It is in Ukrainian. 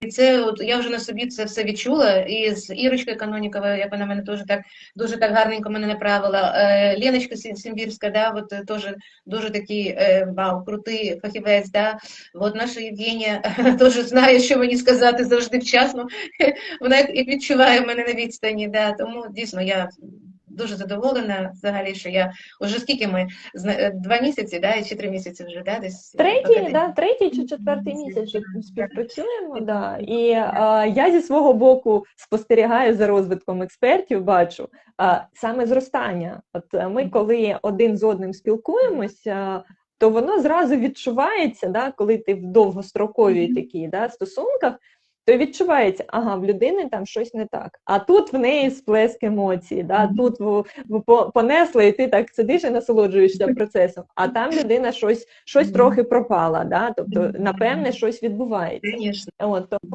І це от я вже на собі це все відчула. І з Ірочкою Каноніковою, як вона мене теж так дуже так гарненько мене направила. Е, Леночка Сімбірська, да, от е, теж дуже такий е, вау, крутий фахівець. Да. От наша Євгенія теж знає, що мені сказати завжди вчасно. Вона як відчуває мене на відстані. Да. Тому дійсно я дуже задоволена взагалі, що я уже скільки ми е, два місяці, да, чи три місяці вже, да, десь Третій, да, третій чи четвертий місяць співпрацюємо. Да. І е, я зі свого боку спостерігаю за розвитком експертів, бачу е, саме зростання. От е, ми, коли один з одним спілкуємося, то воно зразу відчувається, да, коли ти в довгостроковій такій да, стосунках. То відчувається, ага, в людини там щось не так. А тут в неї сплеск емоцій, да? Тут в, в, по- понесла, і ти так сидиш і насолоджуєшся процесом, а там людина щось, щось трохи пропала. Да? Тобто, напевне, щось відбувається. От, тому